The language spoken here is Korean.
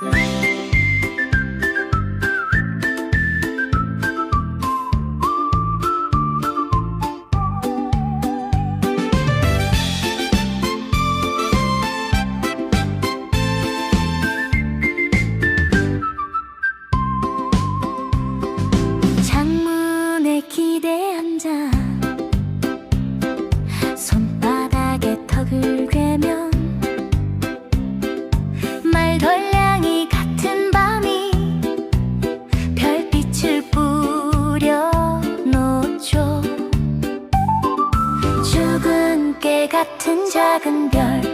嗯。 같은 작은 별.